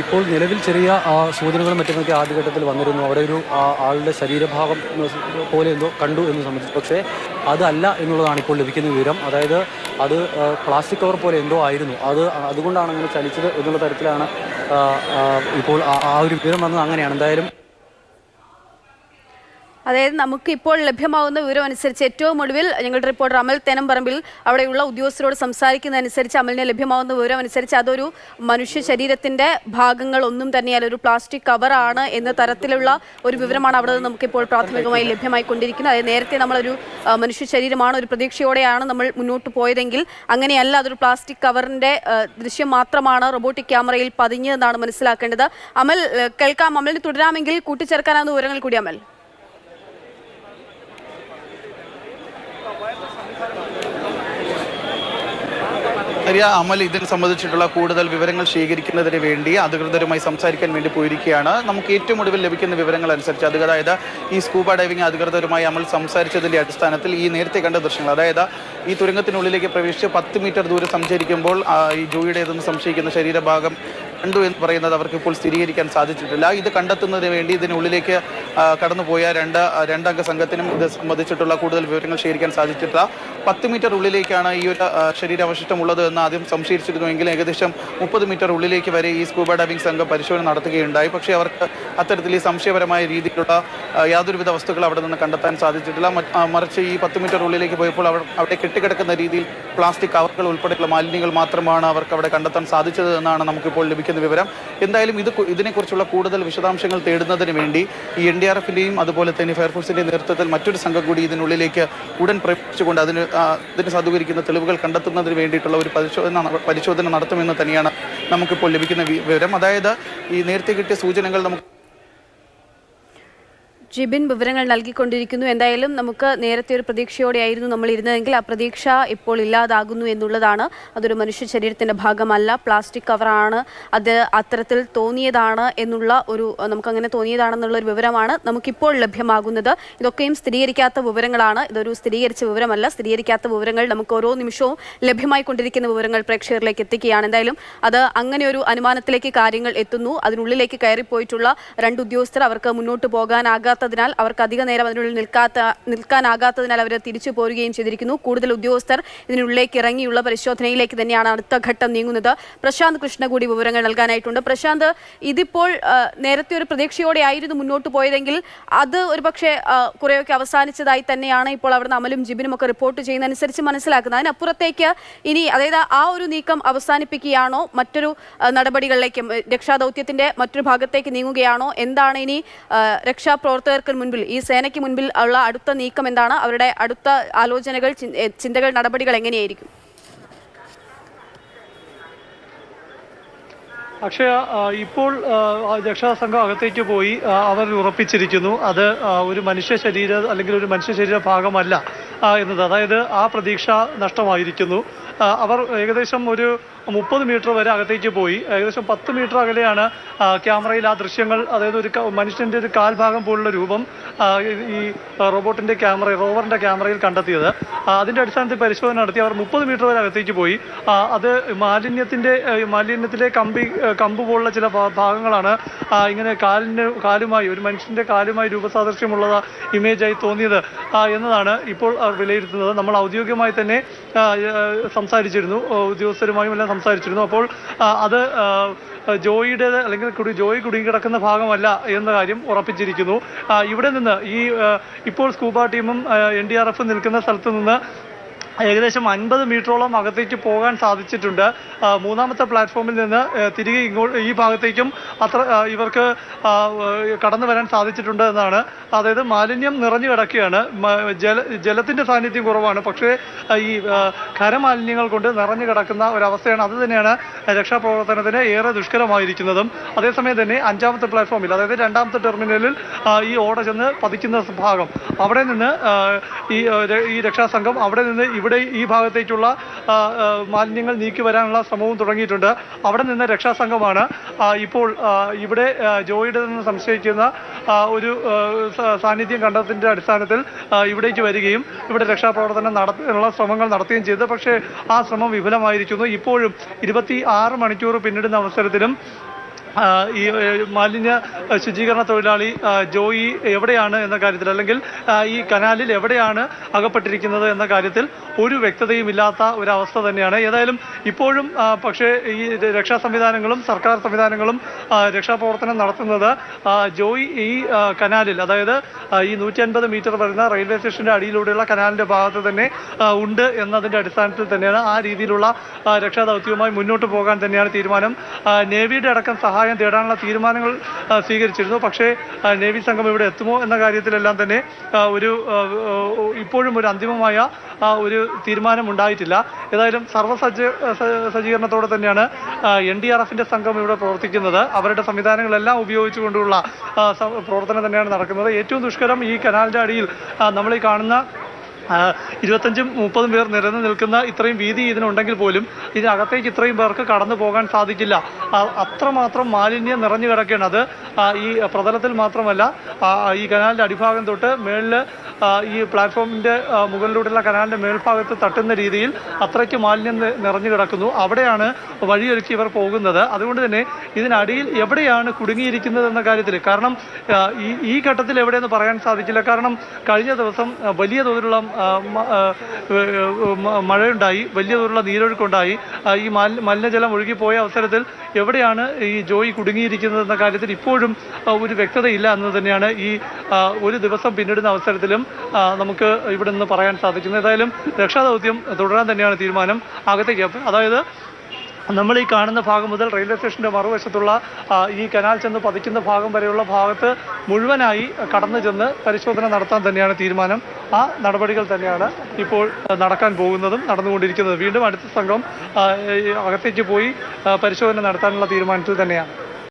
ഇപ്പോൾ നിലവിൽ ചെറിയ സൂചനകളും മറ്റുമൊക്കെ ആദ്യഘട്ടത്തിൽ വന്നിരുന്നു. അവിടെ ഒരു ആളുടെ ശരീരഭാഗം പോലെ എന്തോ കണ്ടു എന്ന് സംബന്ധിച്ചു. പക്ഷേ അതല്ല എന്നുള്ളതാണ് ഇപ്പോൾ ലഭിക്കുന്ന വിവരം. അതായത് അത് പ്ലാസ്റ്റിക് കവർ പോലെ എന്തോ ആയിരുന്നു. അത് അതുകൊണ്ടാണ് അങ്ങനെ ചലിച്ചത് എന്നുള്ള തരത്തിലാണ് ഇപ്പോൾ ആ ഒരു വിവരം വന്നത് അങ്ങനെയാണ്. എന്തായാലും അതായത് നമുക്ക് ഇപ്പോൾ ലഭ്യമാകുന്ന വിവരം അനുസരിച്ച് ഏറ്റവും ഒടുവിൽ ഞങ്ങളുടെ റിപ്പോർട്ടർ അമൽ തേനംപറമ്പിൽ അവിടെയുള്ള ഉദ്യോഗസ്ഥരോട് സംസാരിക്കുന്നതനുസരിച്ച് അമലിന് ലഭ്യമാകുന്ന വിവരം അനുസരിച്ച് അതൊരു മനുഷ്യ ശരീരത്തിന്റെ ഭാഗങ്ങൾ ഒന്നും തന്നെയല്ല ഒരു പ്ലാസ്റ്റിക് കവറാണ് എന്ന തരത്തിലുള്ള ഒരു വിവരമാണ് അവിടെ നിന്ന് നമുക്കിപ്പോൾ പ്രാഥമികമായി ലഭ്യമായി കൊണ്ടിരിക്കുന്നത് അതായത് നേരത്തെ നമ്മളൊരു മനുഷ്യ ശരീരമാണ് ഒരു പ്രതീക്ഷയോടെയാണ് നമ്മൾ മുന്നോട്ട് പോയതെങ്കിൽ അങ്ങനെയല്ല അതൊരു പ്ലാസ്റ്റിക് കവറിന്റെ ദൃശ്യം മാത്രമാണ് റോബോട്ടിക് ക്യാമറയിൽ പതിഞ്ഞതെന്നാണ് മനസ്സിലാക്കേണ്ടത്. അമൽ കേൾക്കാം. അമലിന് തുടരാമെങ്കിൽ കൂട്ടിച്ചേർക്കാനാവുന്ന വിവരങ്ങൾ കൂടി അമൽ. ഹരിയ അമൽ ഇതിനെ സംബന്ധിച്ചിട്ടുള്ള കൂടുതൽ വിവരങ്ങൾ ശേഖരിക്കുന്നതിന് വേണ്ടി അധികൃതരുമായി സംസാരിക്കാൻ വേണ്ടി പോയിരിക്കുകയാണ്. നമുക്ക് ഏറ്റവും ഒടുവിൽ ലഭിക്കുന്ന വിവരങ്ങൾ അനുസരിച്ച് അത് അതായത് ഈ സ്കൂബ ഡൈവിംഗ് അധികൃതരുമായി അമൽ സംസാരിച്ചതിന്റെ അടിസ്ഥാനത്തിൽ ഈ നേരത്തെ കണ്ട ദൃശ്യങ്ങൾ. അതായത് ഈ തുരങ്കത്തിനുള്ളിലേക്ക് പ്രവേശിച്ച് പത്ത് മീറ്റർ ദൂരം സഞ്ചരിക്കുമ്പോൾ ഈ ജോയിയുടേതെന്ന് സംശയിക്കുന്ന ശരീരഭാഗം കണ്ടു എന്ന് പറയുന്നത് അവർക്ക് ഇപ്പോൾ സ്ഥിരീകരിക്കാൻ സാധിച്ചിട്ടില്ല. ഇത് കണ്ടെത്തുന്നതിന് വേണ്ടി ഇതിനുള്ളിലേക്ക് കടന്നുപോയ രണ്ട് രണ്ടംഗ സംഘത്തിനും ഇത് സംബന്ധിച്ചിട്ടുള്ള കൂടുതൽ വിവരങ്ങൾ ശേഖരിക്കാൻ സാധിച്ചിട്ടില്ല. പത്ത് മീറ്റർ ഉള്ളിലേക്കാണ് ഈ ഒരു ശരീരാവശിഷ്ടം ഉള്ളത് എന്ന് ആദ്യം സംശയിച്ചിരുന്നുവെങ്കിൽ ഏകദേശം മുപ്പത് മീറ്റർ ഉള്ളിലേക്ക് വരെ ഈ സ്കൂബ ഡൈവിംഗ് സംഘം പരിശോധന നടത്തുകയുണ്ടായി. പക്ഷേ അവർക്ക് അത്തരത്തിൽ ഈ സംശയപരമായ രീതിയിലുള്ള യാതൊരുവിധ വസ്തുക്കൾ അവിടെ നിന്ന് കണ്ടെത്താൻ സാധിച്ചിട്ടില്ല. മറിച്ച് ഈ പത്ത് മീറ്റർ ഉള്ളിലേക്ക് പോയപ്പോൾ അവർ അവിടെ കെട്ടിക്കിടക്കുന്ന രീതിയിൽ പ്ലാസ്റ്റിക് കവറുകൾ ഉൾപ്പെടെയുള്ള മാലിന്യങ്ങൾ മാത്രമാണ് അവർക്ക് അവിടെ കണ്ടെത്താൻ സാധിച്ചത് എന്നാണ് നമുക്കിപ്പോൾ ലഭിക്കുന്ന വിവരം. എന്തായാലും ഇത് ഇതിനെക്കുറിച്ചുള്ള കൂടുതൽ വിശദാംശങ്ങൾ തേടുന്നതിന് വേണ്ടി ഈ എൻ ഡി ആർ എഫിന്റെയും അതുപോലെ തന്നെ ഫയർഫോഴ്സിന്റെ നേതൃത്വത്തിൽ മറ്റൊരു സംഘം കൂടി ഇതിനുള്ളിലേക്ക് ഉടൻ പ്രവേശിച്ചുകൊണ്ട് അതിന് അതിന് സാധൂകരിക്കുന്ന തെളിവുകൾ കണ്ടെത്തുന്നതിന് വേണ്ടിയിട്ടുള്ള ഒരു പരിശോധന പരിശോധന നടത്തുമെന്ന് തന്നെയാണ് നമുക്കിപ്പോൾ ലഭിക്കുന്ന വിവരം. അതായത് ഈ നേരത്തെ കിട്ടിയ സൂചനകൾ നമുക്ക് ജിബിൻ വിവരങ്ങൾ നൽകിക്കൊണ്ടിരിക്കുന്നു. എന്തായാലും നമുക്ക് നേരത്തെ ഒരു പ്രതീക്ഷയോടെയായിരുന്നു നമ്മൾ ഇരുന്നതെങ്കിൽ ആ പ്രതീക്ഷ ഇപ്പോൾ ഇല്ലാതാകുന്നു എന്നുള്ളതാണ്. അതൊരു മനുഷ്യ ശരീരത്തിന്റെ ഭാഗമല്ല. പ്ലാസ്റ്റിക് കവറാണ് അത് അത്തരത്തിൽ തോന്നിയതാണ് എന്നുള്ള ഒരു നമുക്കങ്ങനെ തോന്നിയതാണെന്നുള്ള ഒരു വിവരമാണ് നമുക്കിപ്പോൾ ലഭ്യമാകുന്നത്. ഇതൊക്കെയും സ്ഥിരീകരിക്കാത്ത വിവരങ്ങളാണ്. ഇതൊരു സ്ഥിരീകരിച്ച വിവരമല്ല. സ്ഥിരീകരിക്കാത്ത വിവരങ്ങൾ നമുക്ക് ഓരോ നിമിഷവും ലഭ്യമായി കൊണ്ടിരിക്കുന്ന വിവരങ്ങൾ പ്രേക്ഷകരിലേക്ക് എത്തിക്കുകയാണ്. എന്തായാലും അത് അങ്ങനെ ഒരു അനുമാനത്തിലേക്ക് കാര്യങ്ങൾ എത്തുന്നു. അതിനുള്ളിലേക്ക് കയറിപ്പോയിട്ടുള്ള രണ്ട് ഉദ്യോഗസ്ഥർ അവർക്ക് മുന്നോട്ട് പോകാനാകാത്തതിനാൽ അവർക്ക് അധിക നേരം അതിനുള്ളിൽ നിൽക്കാത്ത നിൽക്കാനാകാത്തതിനാൽ അവർ തിരിച്ചു പോരുകയും ചെയ്തിരിക്കുന്നു. കൂടുതൽ ഉദ്യോഗസ്ഥർ ഇതിനുള്ളിലേക്ക് ഇറങ്ങിയുള്ള പരിശോധനയിലേക്ക് തന്നെയാണ് അടുത്ത ഘട്ടം നീങ്ങുന്നത്. പ്രശാന്ത് കൃഷ്ണ കൂടി വിവരങ്ങൾ നൽകാനായിട്ടുണ്ട്. പ്രശാന്ത് ഇതിപ്പോൾ നേരത്തെ ഒരു പ്രതീക്ഷയോടെ ആയിരുന്നു മുന്നോട്ട് പോയതെങ്കിൽ അത് ഒരു പക്ഷേ കുറേയൊക്കെ അവസാനിച്ചതായി തന്നെയാണ് ഇപ്പോൾ അവിടുന്ന് അമലും ജിബിനും ഒക്കെ റിപ്പോർട്ട് ചെയ്യുന്നതനുസരിച്ച് മനസ്സിലാക്കുന്നത്. അതിനപ്പുറത്തേക്ക് ഇനി അതായത് ആ ഒരു നീക്കം അവസാനിപ്പിക്കുകയാണോ? മറ്റൊരു നടപടികളിലേക്കും രക്ഷാദൗത്യത്തിന്റെ മറ്റൊരു ഭാഗത്തേക്ക് നീങ്ങുകയാണോ? എന്താണ് ഇനി ആ, രക്ഷാപ്രവർത്തകർക്ക് മുൻപിൽ ഈ സേനയ്ക്ക് മുൻപിൽ ഉള്ള അടുത്ത നീക്കം എന്താണ്? അവരുടെ അടുത്ത ആലോചനകൾ ചിന്തകൾ നടപടികൾ എങ്ങനെയായിരിക്കും? അക്ഷയ ഇപ്പോൾ രക്ഷാസംഘം അകത്തേക്ക് പോയി അവർ ഉറപ്പിച്ചിരിക്കുന്നു. അത് ഒരു മനുഷ്യ ശരീര അല്ലെങ്കിൽ ഒരു മനുഷ്യ ശരീര ഭാഗമല്ല എന്നത്. അതായത് ആ പ്രതീക്ഷ നഷ്ടമായിരിക്കുന്നു. അവർ ഏകദേശം ഒരു മുപ്പത് മീറ്റർ വരെ അകത്തേക്ക് പോയി. ഏകദേശം പത്ത് മീറ്റർ അകലെയാണ് ക്യാമറയിൽ ആ ദൃശ്യങ്ങൾ അതായത് ഒരു മനുഷ്യന്റെ ഒരു കാൽഭാഗം പോലുള്ള രൂപം ഈ റോബോട്ടിന്റെ ക്യാമറ റോവറിന്റെ ക്യാമറയിൽ കണ്ടെത്തിയത്. അതിന്റെ അടിസ്ഥാനത്തിൽ പരിശോധന നടത്തി അവർ മുപ്പത് മീറ്റർ വരെ അകത്തേക്ക് പോയി. അത് മാലിന്യത്തിന്റെ മാലിന്യത്തിലെ കമ്പി കമ്പ് പോലുള്ള ചില ഭാഗങ്ങളാണ് ഇങ്ങനെ കാലിന് കാലുമായി ഒരു മനുഷ്യന്റെ കാലുമായി രൂപസാദൃശ്യമുള്ള ഇമേജായി തോന്നിയത് എന്നതാണ് ഇപ്പോൾ വിലയിരുത്തുന്നത്. നമ്മൾ ഔദ്യോഗികമായി തന്നെ സംസാരിച്ചിരുന്നു. ഉദ്യോഗസ്ഥരുമായും എല്ലാം സംസാരിച്ചിരുന്നു. അപ്പോൾ അത് ജോയിയുടെ അല്ലെങ്കിൽ കുടി ജോയി കുടുങ്ങിക്കിടക്കുന്ന ഭാഗമല്ല എന്ന കാര്യം ഉറപ്പിച്ചിരിക്കുന്നു. ഇവിടെ നിന്ന് ഈ ഇപ്പോൾ സ്കൂബ ടീമും എൻ ഡി ആർ എഫും നിൽക്കുന്ന സ്ഥലത്ത് നിന്ന് ഏകദേശം അൻപത് മീറ്ററോളം അകത്തേക്ക് പോകാൻ സാധിച്ചിട്ടുണ്ട്. മൂന്നാമത്തെ പ്ലാറ്റ്ഫോമിൽ നിന്ന് തിരികെ ഇങ്ങോട്ട് ഈ ഭാഗത്തേക്കും അത്ര ഇവർക്ക് കടന്നു വരാൻ സാധിച്ചിട്ടുണ്ട് എന്നാണ്. അതായത് മാലിന്യം നിറഞ്ഞു കിടക്കുകയാണ്. ജല ജലത്തിന്റെ സാന്നിധ്യം കുറവാണ്. പക്ഷേ ഈ ഖരമാലിന്യങ്ങൾ കൊണ്ട് നിറഞ്ഞു കിടക്കുന്ന ഒരവസ്ഥയാണ്. അത് തന്നെയാണ് രക്ഷാപ്രവർത്തനത്തിന് ഏറെ ദുഷ്കരമായിരിക്കുന്നതും. അതേസമയം തന്നെ അഞ്ചാമത്തെ പ്ലാറ്റ്ഫോമിൽ അതായത് രണ്ടാമത്തെ ടെർമിനലിൽ ഈ ഓട ചെന്ന് പതിക്കുന്ന ഭാഗം. അവിടെ നിന്ന് ഈ ഈ രക്ഷാസംഘം അവിടെ നിന്ന് ഇവിടെ ഈ ഭാഗത്തേക്കുള്ള മാലിന്യങ്ങൾ നീക്കി വരാനുള്ള ശ്രമവും തുടങ്ങിയിട്ടുണ്ട്. അവിടെ നിന്ന് രക്ഷാസംഘമാണ് ഇപ്പോൾ ഇവിടെ ജോയിയുടെ നിന്ന് സംശയിക്കുന്ന ഒരു സാന്നിധ്യം കണ്ടതിന്റെ അടിസ്ഥാനത്തിൽ ഇവിടേക്ക് വരികയും ഇവിടെ രക്ഷാപ്രവർത്തനം നടത്താനുള്ള ശ്രമങ്ങൾ നടത്തുകയും ചെയ്തു. പക്ഷേ ആ ശ്രമം വിഫലമായിരിക്കുന്നു. ഇപ്പോഴും ഇരുപത്തി ആറ് മണിക്കൂർ പിന്നിടുന്ന അവസരത്തിലും ഈ മാലിന്യ ശുചീകരണ തൊഴിലാളി ജോയി എവിടെയാണ് എന്ന കാര്യത്തിൽ അല്ലെങ്കിൽ ഈ കനാലിൽ എവിടെയാണ് അകപ്പെട്ടിരിക്കുന്നത് എന്ന കാര്യത്തിൽ ഒരു വ്യക്തതയും ഇല്ലാത്ത ഒരവസ്ഥ തന്നെയാണ്. ഏതായാലും ഇപ്പോഴും പക്ഷേ ഈ രക്ഷാ സംവിധാനങ്ങളും സർക്കാർ സംവിധാനങ്ങളും രക്ഷാപ്രവർത്തനം നടത്തുന്നത് ജോയ് ഈ കനാലിൽ. അതായത് ഈ നൂറ്റി അൻപത് മീറ്റർ വരുന്ന റെയിൽവേ സ്റ്റേഷന്റെ അടിയിലൂടെയുള്ള കനാലിന്റെ ഭാഗത്ത് തന്നെ ഉണ്ട് എന്നതിന്റെ അടിസ്ഥാനത്തിൽ തന്നെയാണ് ആ രീതിയിലുള്ള രക്ഷാദൗത്യവുമായി മുന്നോട്ട് പോകാൻ തന്നെയാണ് തീരുമാനം. നേവിയുടെ അടക്കം സഹായം തേടാനുള്ള തീരുമാനങ്ങൾ സ്വീകരിച്ചിരുന്നു. പക്ഷേ നേവി സംഘം ഇവിടെ എത്തുമോ എന്ന കാര്യത്തിലെല്ലാം തന്നെ ഒരു ഇപ്പോഴും ഒരു അന്തിമമായ ഒരു തീരുമാനം ഉണ്ടായിട്ടില്ല. ഏതായാലും സർവസജ്ജ സജ്ജീകരണത്തോടെ തന്നെയാണ് എൻ ഡി ആർ എഫിന്റെ സംഘം ഇവിടെ പ്രവർത്തിക്കുന്നത്. അവരുടെ സംവിധാനങ്ങളെല്ലാം ഉപയോഗിച്ചുകൊണ്ടുള്ള പ്രവർത്തനം തന്നെയാണ് നടക്കുന്നത്. ഏറ്റവും ദുഷ്കരം ഈ കനാലിന്റെ അടിയിൽ നമ്മൾ ഈ കാണുന്ന ഇരുപത്തഞ്ചും മുപ്പതും പേർ നിരന്ന് നിൽക്കുന്ന ഇത്രയും വീതി ഇതിനുണ്ടെങ്കിൽ പോലും ഇതിനകത്തേക്ക് ഇത്രയും പേർക്ക് കടന്നു പോകാൻ സാധിക്കില്ല. അത്രമാത്രം മാലിന്യം നിറഞ്ഞു കിടക്കുകയാണ് അത്. ഈ പ്രതലത്തിൽ മാത്രമല്ല ഈ കനാലിന്റെ അടിഭാഗം തൊട്ട് മേളിൽ ഈ പ്ലാറ്റ്ഫോമിന്റെ മുകളിലൂടെയുള്ള കനാലിന്റെ മേൽഭാഗത്ത് തട്ടുന്ന രീതിയിൽ അത്രയ്ക്ക് മാലിന്യം നിറഞ്ഞു കിടക്കുന്നു. അവിടെയാണ് വഴിയൊരുക്കി ഇവർ പോകുന്നത്. അതുകൊണ്ട് തന്നെ ഇതിനടിയിൽ എവിടെയാണ് കുടുങ്ങിയിരിക്കുന്നത് എന്ന കാര്യത്തിൽ കാരണം ഈ ഈ ഘട്ടത്തിൽ എവിടെയെന്ന് പറയാൻ സാധിക്കില്ല. കാരണം കഴിഞ്ഞ ദിവസം വലിയ തോതിലുള്ള മഴയുണ്ടായി വലിയ തോതിലുള്ള നീരൊഴുക്കുണ്ടായി. ഈ മലിനജലം ഒഴുകിപ്പോയ അവസരത്തിൽ എവിടെയാണ് ഈ ജോയി കുടുങ്ങിയിരിക്കുന്നത് എന്ന കാര്യത്തിൽ ഇപ്പോഴും ഒരു വ്യക്തതയില്ല എന്ന് തന്നെയാണ് ഈ ഒരു ദിവസം പിന്നിടുന്ന അവസരത്തിലും നമുക്ക് ഇവിടെ നിന്ന് പറയാൻ സാധിക്കുന്നത്. ഏതായാലും രക്ഷാദൗത്യം തുടരാൻ തന്നെയാണ് തീരുമാനം. അകത്തേക്ക് അതായത് നമ്മൾ ഈ കാണുന്ന ഭാഗം മുതൽ റെയിൽവേ സ്റ്റേഷന്റെ മറുവശത്തുള്ള ഈ കനാൽ ചെന്ന് പതിക്കുന്ന ഭാഗം വരെയുള്ള ഭാഗത്ത് മുഴുവനായി കടന്നു ചെന്ന് പരിശോധന നടത്താൻ തന്നെയാണ് തീരുമാനം. ആ നടപടികൾ തന്നെയാണ് ഇപ്പോൾ നടക്കാൻ പോകുന്നതും നടന്നുകൊണ്ടിരിക്കുന്നത്. വീണ്ടും അടുത്ത സംഘം അകത്തേക്ക് പോയി പരിശോധന നടത്താനുള്ള തീരുമാനത്തിൽ തന്നെയാണ്.